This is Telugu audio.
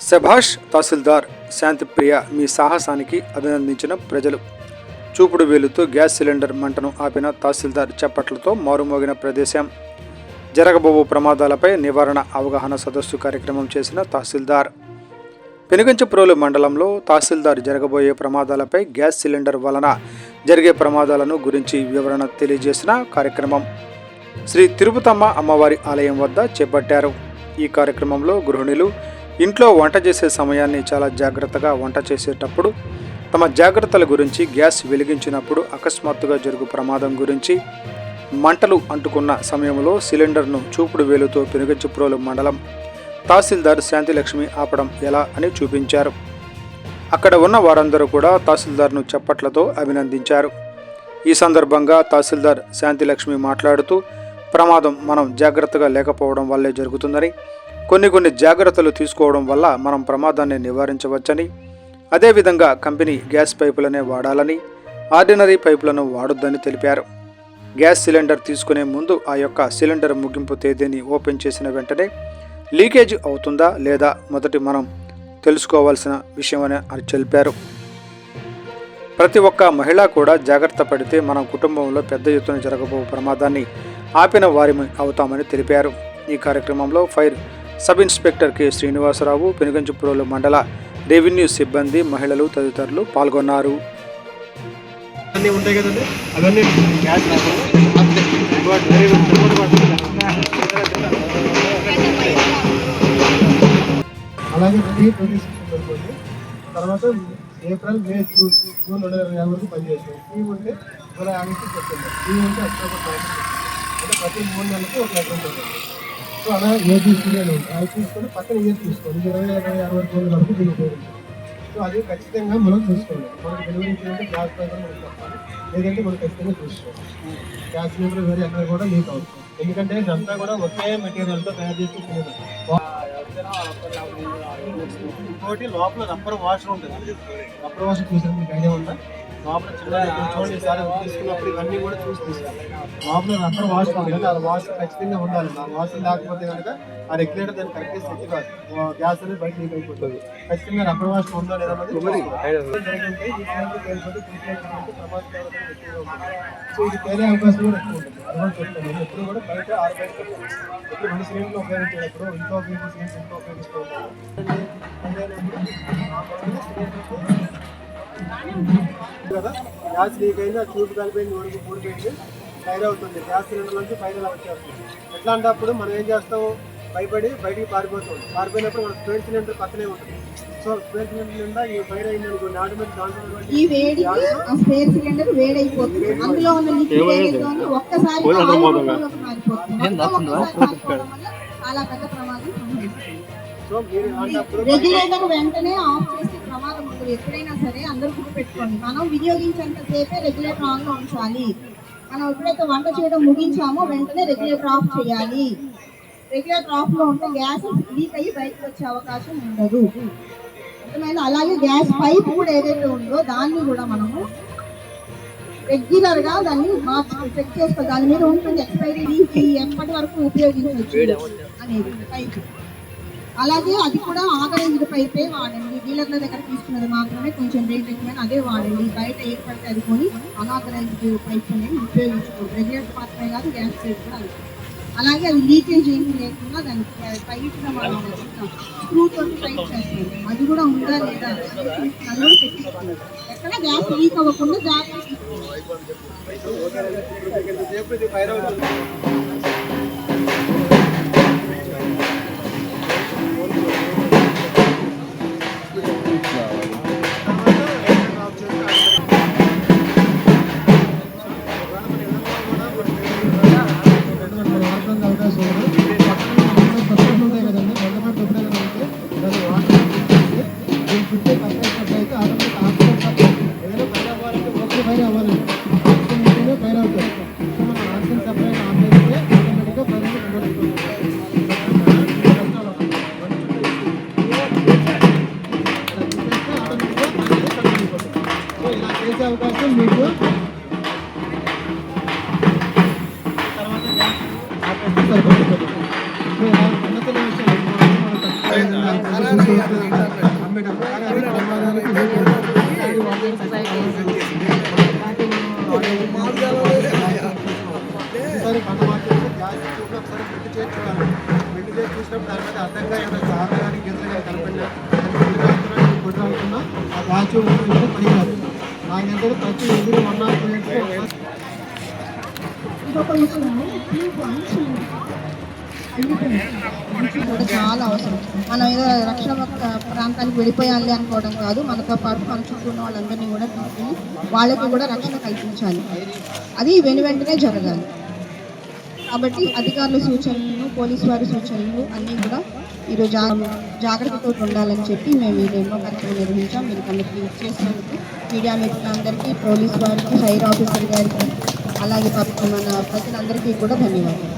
శభాష్ తహసీల్దార్ శాంతిప్రియ మీ సాహసానికి అభినందించిన ప్రజలు. చూపుడు వేలుతో గ్యాస్ సిలిండర్ మంటను ఆపిన తహసీల్దార్ చప్పట్లతో మారుమోగిన ప్రదేశం. జరగబోవు ప్రమాదాలపై నివారణ అవగాహన సదస్సు కార్యక్రమం చేసిన తహసీల్దార్. పెనుగంచప్రోలు మండలంలో తహసీల్దార్ జరగబోయే ప్రమాదాలపై గ్యాస్ సిలిండర్ వలన జరిగే ప్రమాదాలను గురించి వివరణ తెలియజేసిన కార్యక్రమం. శ్రీ తిరుపతమ్మ అమ్మవారి ఆలయం వద్ద చేపట్టారు. ఈ కార్యక్రమంలో గృహిణులు ఇంట్లో వంట చేసే సమయాన్ని చాలా జాగ్రత్తగా వంట చేసేటప్పుడు తమ జాగ్రత్తల గురించి గ్యాస్ వెలిగించినప్పుడు అకస్మాత్తుగా జరుగు ప్రమాదం గురించి మంటలు అంటుకున్న సమయంలో సిలిండర్ను చూపుడు వేలుతో పెనుగచ్చిప్రోలు మండలం తహసీల్దార్ శాంతిలక్ష్మి ఆపడం ఎలా అని చూపించారు. అక్కడ ఉన్న వారందరూ కూడా తహసీల్దార్ను చప్పట్లతో అభినందించారు. ఈ సందర్భంగా తహసీల్దార్ శాంతిలక్ష్మి మాట్లాడుతూ ప్రమాదం మనం జాగ్రత్తగా లేకపోవడం వల్లే జరుగుతుందని కొన్ని కొన్ని జాగ్రత్తలు తీసుకోవడం వల్ల మనం ప్రమాదాన్ని నివారించవచ్చని అదేవిధంగా కంపెనీ గ్యాస్ పైపులనే వాడాలని ఆర్డినరీ పైపులను వాడొద్దని తెలిపారు. గ్యాస్ సిలిండర్ తీసుకునే ముందు ఆ యొక్క సిలిండర్ ముగింపు తేదీని ఓపెన్ చేసిన వెంటనే లీకేజ్ అవుతుందా లేదా మొదటి మనం తెలుసుకోవాల్సిన విషయమని అని తెలిపారు. ప్రతి ఒక్క మహిళ కూడా జాగ్రత్త పడితే మన కుటుంబంలో పెద్ద ఎత్తున జరగబో ప్రమాదాన్ని ఆపిన వారి అవుతామని తెలిపారు. ఈ కార్యక్రమంలో fire sub inspector K Srinivasarao Penuganchiprolu మండల రెవెన్యూ సిబ్బంది మహిళలు తదితరులు పాల్గొన్నారు. అలాగే తర్వాత ఏప్రిల్ మే జూన్ జూన్ రెండు వేల ఇరవై వరకు పనిచేస్తాం. టీ ఉంటే జూలై ఆగస్టు సెప్టెంబర్ టీ ఉంటే అక్టోబర్ అంటే ప్రతి మూడు నెలలకి ఒక ఉంటుంది. సో అలా ఏ తీసుకునే అది తీసుకొని పక్కన ఇయర్ తీసుకోండి ఇరవై ఇరవై అరవై రోజుల వరకు దీన్ని ఉపయోగించాలి సో అది ఖచ్చితంగా మనం చూసుకోవాలి. మనకి డెలివరీ చేయాలంటే గ్యాస్ పైన మనకి చెప్పాలి. లేదంటే మనం ఖచ్చితంగా చూసుకోవాలి. గ్యాస్ సిలిండర్ వేరే ఎక్కడ కూడా లీక్ అవుతుంది ఎందుకంటే ఇదంతా కూడా ఒకే మెటీరియల్తో తయారు చేసి ఇంకోటి లోపల రబ్బర్ వాషర్ ఉంటుంది. రబ్బర్ వాషర్ చూసారు? మీకు ఐడియా ఉందా? లోపల చిన్న చూడండి సార్ తీసుకున్నప్పుడు ఇవన్నీ కూడా చూసి తీసుకోవాలి. లోపల రబ్బర్ వాష్ ఉంటుంది ఆ వాష్ ఖచ్చితంగా ఉండాలి. ఆ వాష్ లేకపోతే కనుక ఆ రెగ్యులేటర్ దాన్ని కరెక్ట్గా సెట్ కాదు. గ్యాస్ అనేది బయట లీక్ అయిపోతుంది. ఖచ్చితంగా రబ్బర్ వాష్ ఉందా లేదా. సో ఇది పేరే అవకాశం కూడా ఎక్కువ ఉంటుంది అది చెప్తాను ఎప్పుడు కూడా బయట ఆరు బయట. ఎప్పుడు మన సిలిండర్లు ఉపయోగించేటప్పుడు ఇంట్లో ఉపయోగించే ఇంట్లో ఉపయోగిస్తూ ఉంటారు. కదా? గ్యాస్ లీక్ అయింది ఆ ట్యూబ్ కలిపోయింది ఉడికి ఊడిపోయింది ఫైర్ అవుతుంది. గ్యాస్ సిలిండర్ నుంచి ఫైర్ ఇలా వచ్చేస్తుంది. ఎట్లాంటప్పుడు మనం ఏం చేస్తాము? భయపడి బయటికి పారిపోతాం పారిపోయినప్పుడు మన స్పేర్ సిలిండర్ పక్కనే ఉంటుంది. సో స్పేర్ సిలిండర్ నిండా ఈ ఫైర్ అయింది అనుకోండి ఆటోమేటిక్ దాంట్లో ఈ అందులో ఉన్న లిక్విడ్ ఒక్కసారి చాలా పెద్ద ప్రమాదం సో మీరు వెంటనే ఆఫ్ చేసే ప్రమాదం ఉండదు ఎప్పుడైనా సరే అందరూ గుర్తుపెట్టుకోండి మనం వినియోగించేంత రెగ్యులేటర్ ఆన్లో ఉంచాలి. మనం ఎప్పుడైతే వంట చేయడం ముగించామో వెంటనే రెగ్యులేటర్ ఆఫ్ చేయాలి. రెగ్యులేటర్ ఆఫ్లో ఉంటే గ్యాస్ లీక్ అయ్యి బయటకు వచ్చే అవకాశం ఉండదు. అర్థమైంది? అలాగే గ్యాస్ పైప్ కూడా ఏదైతే ఉందో దాన్ని కూడా మనము రెగ్యులర్గా దాన్ని మార్చి చెక్ చేసుకోవాలి. దాని మీద ఉంటుంది ఎక్స్పైరీ ఎప్పటి వరకు ఉపయోగించవచ్చు అనేది పైప్ అలాగే అది కూడా ఆగరైజ్డ్ పైపే వాడండి. డీలర్ల దగ్గర తీసుకున్నది మాత్రమే కొంచెం రేట్ ఎక్కువైనా అదే వాడండి. బయట ఏ పడితే అది కొని అనాథరైజ్డ్ పైప్ అనేది ఉపయోగించుకోండి. రెగ్యులేటర్ మాత్రమే కాదు గ్యాస్ పైప్ కూడా అది అలాగే అది లీకేజ్ ఏమి లేకుండా దానికి టైట్గా మనం స్క్రూ తోటి టైట్ చేస్తాం. అది కూడా ఉందా లేదా? ఎక్కడ గ్యాస్ లీక్ అవ్వకుండా జాగ్రత్త చేసే అవకాశం మీకు. ఒకసారి పంట మార్చేసి గ్యాస్ ట్యూబ్లో ఒకసారి పెట్టి చేర్చుకోవాలి చూసినప్పుడు దాని అర్థంగా ఏమైనా సాధన కానీ గింజలు కానీ ఆ గ్యాస్ ట్యూబ్ ప్రతి ఎదురు కూడా చాలా అవసరం. మనం ఏదో రక్షణ ప్రాంతానికి వెళ్ళిపోయాలి అనుకోవడం కాదు. మనతో పాటు మన చుట్టూ ఉన్న వాళ్ళందరినీ కూడా తీసుకుని వాళ్ళకి కూడా రక్షణ కల్పించాలి. అది వెను వెంటనే జరగాలి. కాబట్టి అధికారుల సూచనలు పోలీసు వారి సూచనలు అన్నీ కూడా ఈరోజు జా జాగ్రత్తతో ఉండాలని చెప్పి మేము ఈ డెమో కార్యక్రమం నిర్వహించాం. మీరు అందరికీ ఇచ్చేసినందుకు మీడియా మిత్రులందరికీ పోలీస్ వారికి ఫైర్ ఆఫీసర్ గారికి అలాగే మన ప్రజలందరికీ కూడా ధన్యవాదాలు.